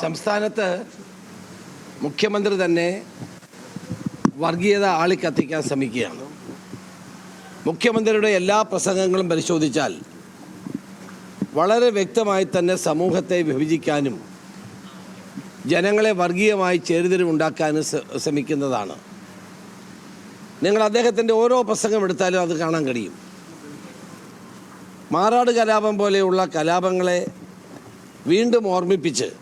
സംസ്ഥാനത്ത് മുഖ്യമന്ത്രി തന്നെ വർഗീയത ആളിക്കത്തിക്കാൻ ശ്രമിക്കുകയാണ്. മുഖ്യമന്ത്രിയുടെ എല്ലാ പ്രസംഗങ്ങളും പരിശോധിച്ചാൽ വളരെ വ്യക്തമായി തന്നെ സമൂഹത്തെ വിഭജിക്കാനും ജനങ്ങളെ വർഗീയമായി ചേരിതിരിവുണ്ടാക്കാനും ശ്ര- ശ്രമിക്കുന്നതാണ്. നിങ്ങൾ അദ്ദേഹത്തിന്റെ ഓരോ പ്രസംഗം എടുത്താലും അത് കാണാൻ കഴിയും. മാറാട് കലാപം പോലെയുള്ള കലാപങ്ങളെ വീണ്ടും ഓർമ്മിപ്പിച്ച്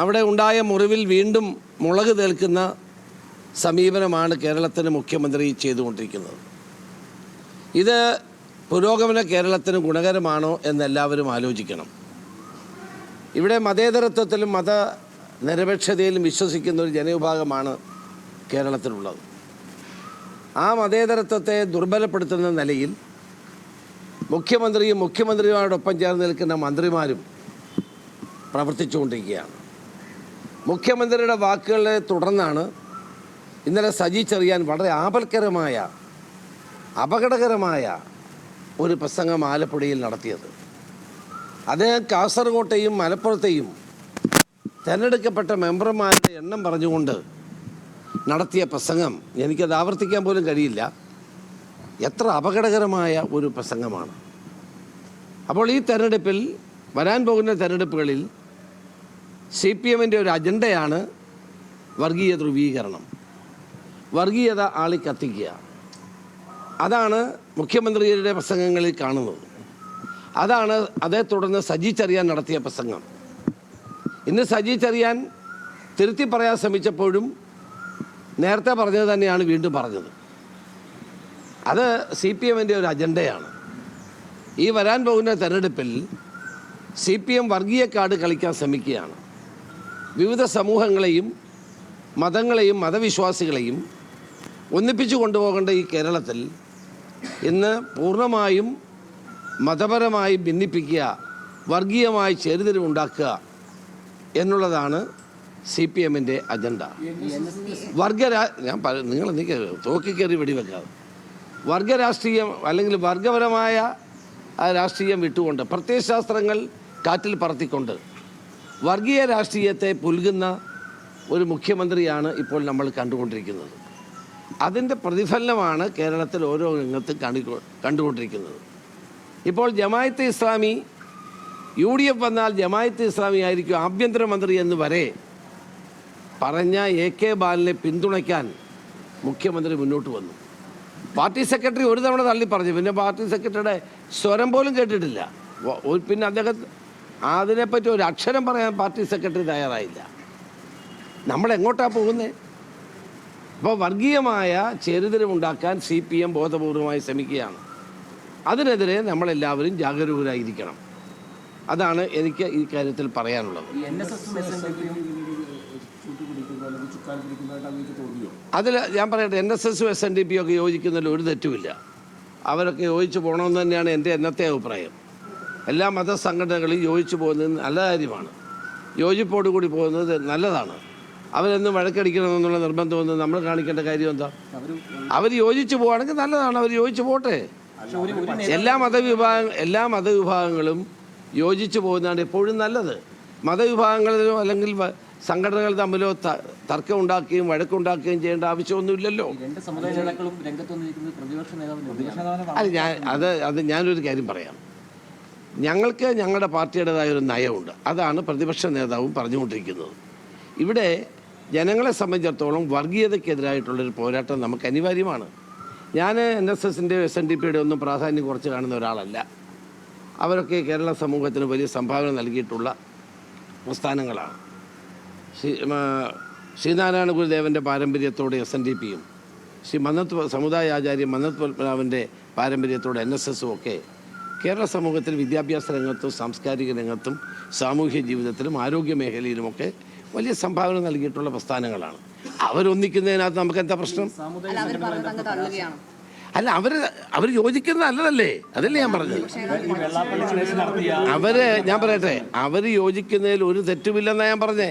അവിടെ ഉണ്ടായ മുറിവിൽ വീണ്ടും മുളക് തേൽക്കുന്ന സമീപനമാണ് കേരളത്തിന് മുഖ്യമന്ത്രി ചെയ്തുകൊണ്ടിരിക്കുന്നത്. ഇത് പുരോഗമന കേരളത്തിന് ഗുണകരമാണോ എന്നെല്ലാവരും ആലോചിക്കണം. ഇവിടെ മതേതരത്വത്തിലും മത നിരപേക്ഷതയിലും വിശ്വസിക്കുന്ന ഒരു ജനവിഭാഗമാണ് കേരളത്തിലുള്ളത്. ആ മതേതരത്വത്തെ ദുർബലപ്പെടുത്തുന്ന നിലയിൽ മുഖ്യമന്ത്രിയും മുഖ്യമന്ത്രിമാരോടൊപ്പം ചേർന്ന് നിൽക്കുന്ന മന്ത്രിമാരും പ്രവർത്തിച്ചുകൊണ്ടിരിക്കുകയാണ്. മുഖ്യമന്ത്രിയുടെ വാക്കുകളെ തുടർന്നാണ് ഇന്നലെ സജി ചെറിയാൻ വളരെ ആപൽക്കരമായ അപകടകരമായ ഒരു പ്രസംഗം ആലപ്പുഴയിൽ നടത്തിയത്. അദ്ദേഹം കാസർകോട്ടെയും മലപ്പുറത്തെയും തിരഞ്ഞെടുക്കപ്പെട്ട മെമ്പർമാരുടെ എണ്ണം പറഞ്ഞുകൊണ്ട് നടത്തിയ പ്രസംഗം എനിക്കത് ആവർത്തിക്കാൻ പോലും കഴിയില്ല. എത്ര അപകടകരമായ ഒരു പ്രസംഗമാണ്. അപ്പോൾ ഈ തെരഞ്ഞെടുപ്പിൽ വരാൻ പോകുന്ന തെരഞ്ഞെടുപ്പുകളിൽ സി പി എമ്മിന്റെ ഒരു അജണ്ടയാണ് വർഗീയ ധ്രുവീകരണം. വർഗീയത ആളി കത്തിക്കുക അതാണ് മുഖ്യമന്ത്രിയുടെ പ്രസംഗങ്ങളിൽ കാണുന്നത്. അതാണ് അതേ തുടർന്ന് സജി ചെറിയാൻ നടത്തിയ പ്രസംഗം. ഇന്ന് സജി ചെറിയാൻ തിരുത്തി പറയാൻ ശ്രമിച്ചപ്പോഴും നേരത്തെ പറഞ്ഞത് തന്നെയാണ് വീണ്ടും പറഞ്ഞത്. അത് സി പി എമ്മിന്റെ ഒരു അജണ്ടയാണ്. ഈ വരാൻ പോകുന്ന തെരഞ്ഞെടുപ്പിൽ സി പി എം വർഗീയ കാർഡ് കളിക്കാൻ ശ്രമിക്കുകയാണ്. വിവിധ സമൂഹങ്ങളെയും മതങ്ങളെയും മതവിശ്വാസികളെയും ഒന്നിപ്പിച്ചു കൊണ്ടുപോകേണ്ട ഈ കേരളത്തിൽ ഇന്ന് പൂർണമായും മതപരമായി ഭിന്നിപ്പിക്കുക വർഗീയമായി ചേരിതിരിവുണ്ടാക്കുക എന്നുള്ളതാണ് സി പി എമ്മിന്റെ അജണ്ട. വർഗരാ ഞാൻ നിങ്ങൾ എനിക്ക് തോക്കി കയറി വെടിവെക്കാതെ വർഗരാഷ്ട്രീയം അല്ലെങ്കിൽ വർഗപരമായ രാഷ്ട്രീയം വിട്ടുകൊണ്ട് പ്രത്യയശാസ്ത്രങ്ങൾ കാറ്റിൽ പറത്തിക്കൊണ്ട് വർഗീയ രാഷ്ട്രീയത്തെ പുൽകുന്ന ഒരു മുഖ്യമന്ത്രിയാണ് ഇപ്പോൾ നമ്മൾ കണ്ടുകൊണ്ടിരിക്കുന്നത്. അതിന്റെ പ്രതിഫലനമാണ് കേരളത്തിൽ ഓരോ രംഗത്തും കണ്ടു കണ്ടുകൊണ്ടിരിക്കുന്നത്. ഇപ്പോൾ Jamaat Islami U D F വന്നാൽ ജമായത്ത് ഇസ്ലാമി ആയിരിക്കും ആഭ്യന്തരമന്ത്രി എന്ന് വരെ പറഞ്ഞ എ കെ ബാലനെ പിന്തുണയ്ക്കാൻ മുഖ്യമന്ത്രി മുന്നോട്ട് വന്നു. പാർട്ടി സെക്രട്ടറി ഒരു തവണ തള്ളി പറഞ്ഞു. പിന്നെ പാർട്ടി സെക്രട്ടറിയുടെ സ്വരം പോലും കേട്ടിട്ടില്ല. പിന്നെ അദ്ദേഹം അതിനെപ്പറ്റി ഒരു അക്ഷരം പറയാൻ പാർട്ടി സെക്രട്ടറി തയ്യാറായില്ല. നമ്മൾ എങ്ങോട്ടാണ് പോകുന്നത് അപ്പോൾ വർഗീയമായ ചെറുതരമുണ്ടാക്കാൻ സി പി എം ബോധപൂർവമായി ശ്രമിക്കുകയാണ്. അതിനെതിരെ നമ്മളെല്ലാവരും ജാഗരൂകരായിരിക്കണം. അതാണ് എനിക്ക് ഈ കാര്യത്തിൽ പറയാനുള്ളത്. അതിൽ ഞാൻ പറയട്ടെ എൻ എസ് എസും എസ് എൻ ഡി പി ഒക്കെ യോജിക്കുന്നതിൽ ഒരു തെറ്റുമില്ല. അവരൊക്കെ യോജിച്ച് പോകണമെന്ന് തന്നെയാണ് എന്റെ എന്നത്തെ അഭിപ്രായം. എല്ലാ മതസംഘടനകളും യോജിച്ച് പോകുന്നത് നല്ല കാര്യമാണ്. യോജിപ്പോട് കൂടി പോകുന്നത് നല്ലതാണ്. അവരെന്നും വഴക്കടിക്കണമെന്നുള്ള നിർബന്ധമൊന്നും നമ്മൾ കാണിക്കേണ്ട കാര്യം എന്താ? അവർ യോജിച്ചു പോവുകയാണെങ്കിൽ നല്ലതാണ്. അവർ യോജിച്ച് പോട്ടെ. എല്ലാ മതവിഭാഗ എല്ലാ മതവിഭാഗങ്ങളും യോജിച്ച് പോകുന്നതാണ് എപ്പോഴും നല്ലത്. മതവിഭാഗങ്ങളിലോ അല്ലെങ്കിൽ സംഘടനകൾ തമ്മിലോ തർക്കം ഉണ്ടാക്കുകയും വഴക്കുണ്ടാക്കുകയും ചെയ്യേണ്ട ആവശ്യമൊന്നുമില്ലല്ലോ. അല്ല ഞാൻ അത് അത് ഞാനൊരു കാര്യം പറയാം. ഞങ്ങൾക്ക് ഞങ്ങളുടെ പാർട്ടിയുടേതായ ഒരു നയമുണ്ട്. അതാണ് പ്രതിപക്ഷ നേതാവും പറഞ്ഞുകൊണ്ടിരിക്കുന്നത്. ഇവിടെ ജനങ്ങളെ സംബന്ധിച്ചിടത്തോളം വർഗീയതയ്ക്കെതിരായിട്ടുള്ളൊരു പോരാട്ടം നമുക്ക് അനിവാര്യമാണ്. ഞാൻ എൻ എസ് എസിന്റെയോ എസ് എൻ ഡി പിയുടെ ഒന്നും പ്രാധാന്യം കുറച്ച് കാണുന്ന ഒരാളല്ല. അവരൊക്കെ കേരള സമൂഹത്തിന് വലിയ സംഭാവന നൽകിയിട്ടുള്ള പ്രസ്ഥാനങ്ങളാണ്. ശ്രീ ശ്രീനാരായണ ഗുരുദേവന്റെ പാരമ്പര്യത്തോടെ എസ് എൻ ഡി പിയും ശ്രീ മന്നത്ത് സമുദായ ആചാര്യ മന്നത്ത് പത്മനാഭന്റെ പാരമ്പര്യത്തോടെ എൻ എസ് എസും ഒക്കെ കേരള സമൂഹത്തിൽ വിദ്യാഭ്യാസ രംഗത്തും സാംസ്കാരിക രംഗത്തും സാമൂഹ്യ ജീവിതത്തിലും ആരോഗ്യ മേഖലയിലുമൊക്കെ വലിയ സംഭാവന നൽകിയിട്ടുള്ള പ്രസ്ഥാനങ്ങളാണ്. അവരൊന്നിക്കുന്നതിനകത്ത് നമുക്ക് എന്താ പ്രശ്നം അല്ല അവർ അവർ യോജിക്കുന്നത് നല്ലതല്ലേ? അതല്ലേ ഞാൻ പറഞ്ഞത്. അവർ ഞാൻ പറയട്ടെ അവർ യോജിക്കുന്നതിൽ ഒരു തെറ്റുമില്ലെന്നാ ഞാൻ പറഞ്ഞേ.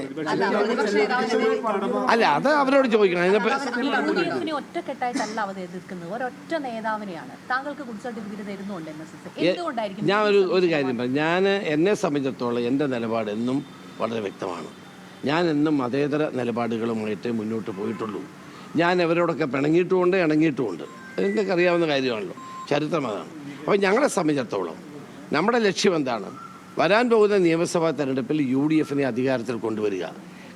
അല്ല അത് അവരോട് ചോദിക്കണം. അതിനെ യുഡിഎഫിനെ ഒറ്റക്കെട്ടായിട്ടല്ല അവർ എതിർക്കുന്നത്. ഒരൊറ്റ നേതാവിനെയാണ്. താങ്കൾക്ക് ഗുഡ് സർട്ടിഫിക്കറ്റ് തരുന്നുണ്ട് ഞാൻ ഒരു ഒരു കാര്യം പറഞ്ഞു ഞാൻ എന്നെ സംബന്ധിച്ചിടത്തോളം എന്റെ നിലപാട് എന്നും വളരെ വ്യക്തമാണ്. ഞാൻ എന്നും മതേതര നിലപാടുകളുമായിട്ട് മുന്നോട്ട് പോയിട്ടുള്ളൂ. ഞാൻ അവരോടൊക്കെ പിണങ്ങിയിട്ടുമുണ്ട് ഇണങ്ങിയിട്ടുമുണ്ട്. നിങ്ങൾക്ക് അറിയാവുന്ന കാര്യമാണല്ലോ. ചരിത്രം അതാണ് അപ്പോൾ ഞങ്ങളെ സംബന്ധിച്ചിടത്തോളം നമ്മുടെ ലക്ഷ്യം എന്താണ്? വരാൻ പോകുന്ന നിയമസഭാ തെരഞ്ഞെടുപ്പിൽ യു ഡി എഫിനെ അധികാരത്തിൽ കൊണ്ടുവരിക.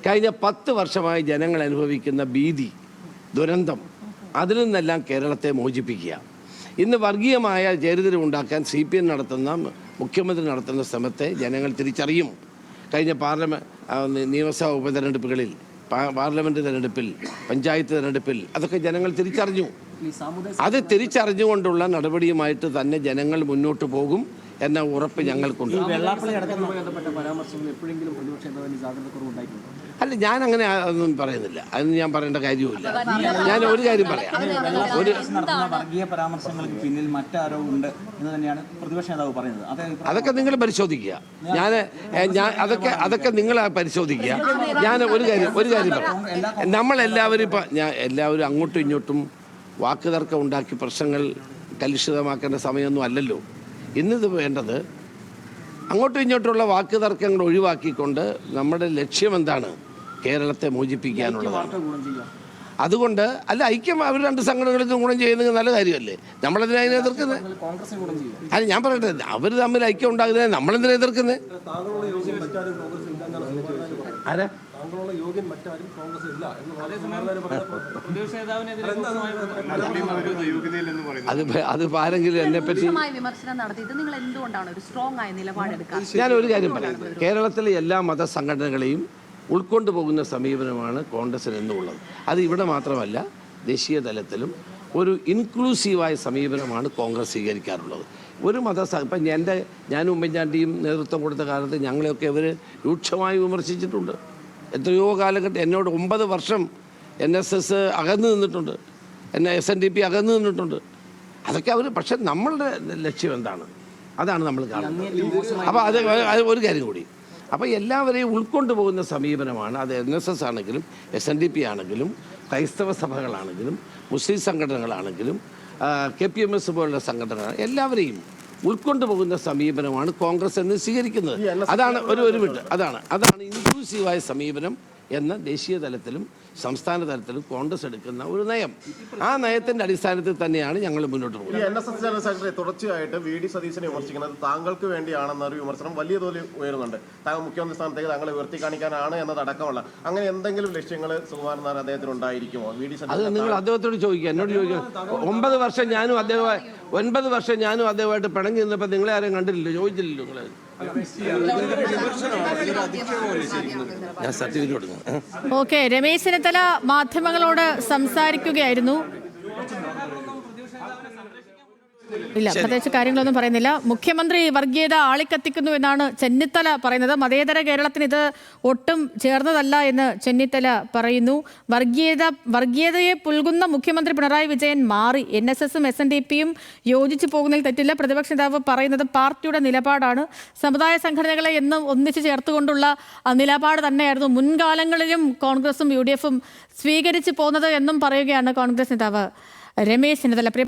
കഴിഞ്ഞ പത്ത് വർഷമായി ജനങ്ങൾ അനുഭവിക്കുന്ന ഭീതി ദുരന്തം അതിൽ നിന്നെല്ലാം കേരളത്തെ മോചിപ്പിക്കുക. ഇന്ന് വർഗീയമായ ചരിതരം ഉണ്ടാക്കാൻ സി പി എം നടത്തുന്ന മുഖ്യമന്ത്രി നടത്തുന്ന ശ്രമത്തെ ജനങ്ങൾ തിരിച്ചറിയും. കഴിഞ്ഞ പാർലമെന്റ് നിയമസഭാ ഉപതെരഞ്ഞെടുപ്പുകളിൽ പാർലമെന്റ് തെരഞ്ഞെടുപ്പിൽ പഞ്ചായത്ത് തെരഞ്ഞെടുപ്പിൽ അതൊക്കെ ജനങ്ങൾ തിരിച്ചറിഞ്ഞു. അത് തിരിച്ചറിഞ്ഞുകൊണ്ടുള്ള നടപടിയുമായിട്ട് തന്നെ ജനങ്ങൾ മുന്നോട്ട് പോകും എന്ന ഉറപ്പ് ഞങ്ങൾക്കുണ്ട് അല്ല ഞാൻ അങ്ങനെ അതൊന്നും പറയുന്നില്ല അതൊന്നും ഞാൻ പറയേണ്ട കാര്യവുമില്ല ഞാൻ ഒരു കാര്യം പറയാം ഒരു വർഗീയ പരാമർശങ്ങൾക്ക് പിന്നിൽ മറ്റാരോ ഉണ്ട് എന്ന് തന്നെയാണ് പ്രതിപക്ഷ നേതാവ് പറയുന്നത് അതൊക്കെ നിങ്ങൾ പരിശോധിക്കുക ഞാൻ ഞാൻ അതൊക്കെ അതൊക്കെ നിങ്ങൾ പരിശോധിക്കുക ഞാൻ ഒരു കാര്യം ഒരു കാര്യം പറയാം നമ്മളെല്ലാവരും ഇപ്പം ഞാൻ എല്ലാവരും അങ്ങോട്ടും ഇങ്ങോട്ടും വാക്ക് തർക്കം ഉണ്ടാക്കി പ്രശ്നങ്ങൾ കലുഷിതമാക്കേണ്ട സമയമൊന്നും അല്ലല്ലോ. ഇന്നിത് വേണ്ടത് അങ്ങോട്ടും ഇങ്ങോട്ടുള്ള വാക്ക് തർക്കങ്ങൾ ഒഴിവാക്കിക്കൊണ്ട് നമ്മുടെ ലക്ഷ്യമെന്താണ്? കേരളത്തെ മോചിപ്പിക്കാനുള്ളതാണ്. അതുകൊണ്ട് അല്ല ഐക്യം അവർ രണ്ട് സംഘടനകൾക്കും ഗുണം ചെയ്യുന്നത് നല്ല കാര്യമല്ലേ? നമ്മളതിനെ അതിനെ എതിർക്കുന്നത് അല്ല ഞാൻ പറയട്ടെ അവർ തമ്മിൽ ഐക്യം ഉണ്ടാകുന്നത് നമ്മളെന്തിനാ എതിർക്കുന്നത് ആരാ? അത് ഇപ്പൊ- അത് ഇപ്പൊ ആരെങ്കിലും എന്നെ പറ്റി രൂക്ഷമായ വിമർശനം നടത്തിയിട്ട് നിങ്ങൾ എന്തുകൊണ്ടാണ് ഒരു സ്ട്രോങ് ആയ നിലപാടെടുക്കാൻ? ഞാൻ ഒരു കാര്യം പറയാം കേരളത്തിലെ എല്ലാ മത മതസംഘടനകളെയും ഉൾക്കൊണ്ടു പോകുന്ന സമീപനമാണ് കോൺഗ്രസിന് എന്നുള്ളത് അത് ഇവിടെ മാത്രമല്ല ദേശീയ തലത്തിലും ഒരു ഇൻക്ലൂസീവായ സമീപനമാണ് കോൺഗ്രസ് സ്വീകരിക്കാറുള്ളത്. ഒരു മത ഇപ്പം എന്റെ ഞാൻ ഉമ്മൻചാണ്ടിയും നേതൃത്വം കൊടുത്ത കാലത്ത് ഞങ്ങളെയൊക്കെ ഇവർ രൂക്ഷമായി വിമർശിച്ചിട്ടുണ്ട്. എത്രയോ കാലഘട്ടം എന്നോട് ഒമ്പത് വർഷം എൻ എസ് എസ് അകന്നു നിന്നിട്ടുണ്ട്. എന്നെ എസ് എൻ ഡി പി അകന്നു നിന്നിട്ടുണ്ട്. അതൊക്കെ അവർ പക്ഷെ നമ്മളുടെ ലക്ഷ്യം എന്താണ്? അതാണ് നമ്മൾ കാണുന്നത്. അപ്പോൾ അത് ഒരു കാര്യം കൂടി. അപ്പോൾ എല്ലാവരെയും ഉൾക്കൊണ്ടു പോകുന്ന സമീപനമാണ്. അത് എൻ എസ് എസ് ആണെങ്കിലും എസ് എൻ ഡി പി ആണെങ്കിലും ക്രൈസ്തവ സഭകളാണെങ്കിലും മുസ്ലിം സംഘടനകളാണെങ്കിലും കെ പി എം എസ് പോലുള്ള സംഘടനകൾ എല്ലാവരെയും ഉൾക്കൊണ്ടു പോകുന്ന സമീപനമാണ് കോൺഗ്രസ് എന്ന് സ്വീകരിക്കുന്നത്. അതാണ് ഒരു ഒരു മിനിറ്റ് അതാണ്. അതാണ് ഇൻക്ലൂസീവായ സമീപനം. എന്ന ദേശീയ തലത്തിലും സംസ്ഥാന തലത്തിലും കോൺഗ്രസ് എടുക്കുന്ന ഒരു നയം. ആ നയത്തിന്റെ അടിസ്ഥാനത്തിൽ തന്നെയാണ് ഞങ്ങൾ മുന്നോട്ട് പോകുന്നത്. ഈ N S S general secretary തുടർച്ചയായിട്ട് വി ഡി സതീശനെ വിമർശിക്കുന്നത് താങ്കൾക്ക് വേണ്ടിയാണെന്ന ഒരു വിമർശനം വലിയ തോതിൽ ഉയരുന്നുണ്ട്. താങ്കൾ മുഖ്യമന്ത്രി സ്ഥാനത്തേക്ക് താങ്കളെ ഉയർത്തി കാണിക്കാനാണ് എന്നതടക്കമുള്ള അങ്ങനെ എന്തെങ്കിലും ലക്ഷ്യങ്ങൾ സുകുമാരൻ നായർ അദ്ദേഹത്തിന് ഉണ്ടായിരിക്കുമോ? വി ഡി അത് നിങ്ങൾ അദ്ദേഹത്തോട് ചോദിക്കുക. എന്നോട് ചോദിക്കുക. ഒമ്പത് വർഷം ഞാനും അദ്ദേഹം ഒൻപത് വർഷം ഞാനും അദ്ദേഹമായിട്ട് പിണങ്ങി നിന്നപ്പോൾ നിങ്ങളെ ആരും കണ്ടില്ലല്ലോ ചോദിച്ചില്ലല്ലോ കൊടുക്കുന്നു ഓക്കെ രമേശ് ചെന്നിത്തല മാധ്യമങ്ങളോട് സംസാരിക്കുകയായിരുന്നു. ഇല്ല പ്രത്യേകിച്ച് കാര്യങ്ങളൊന്നും പറയുന്നില്ല. മുഖ്യമന്ത്രി വർഗീയത ആളിക്കത്തിക്കുന്നു എന്നാണ് ചെന്നിത്തല പറയുന്നത്. മതേതര കേരളത്തിന് ഇത് ഒട്ടും ചേർന്നതല്ല എന്ന് ചെന്നിത്തല പറയുന്നു. വർഗീയത വർഗീയതയെ പുൽകുന്ന മുഖ്യമന്ത്രി പിണറായി വിജയൻ മാറി. എൻ എസ് എസും എസ് എൻ ഡി പിയും യോജിച്ചു പോകുന്നതിൽ തെറ്റില്ല. പ്രതിപക്ഷ നേതാവ് പറയുന്നത് പാർട്ടിയുടെ നിലപാടാണ്. സമുദായ സംഘടനകളെ എന്നും ഒന്നിച്ചു ചേർത്തുകൊണ്ടുള്ള നിലപാട് തന്നെയായിരുന്നു മുൻകാലങ്ങളിലും കോൺഗ്രസും യു ഡി എഫും സ്വീകരിച്ചു പോകുന്നത് എന്നും പറയുകയാണ് കോൺഗ്രസ് നേതാവ് രമേശ് ചെന്നിത്തല.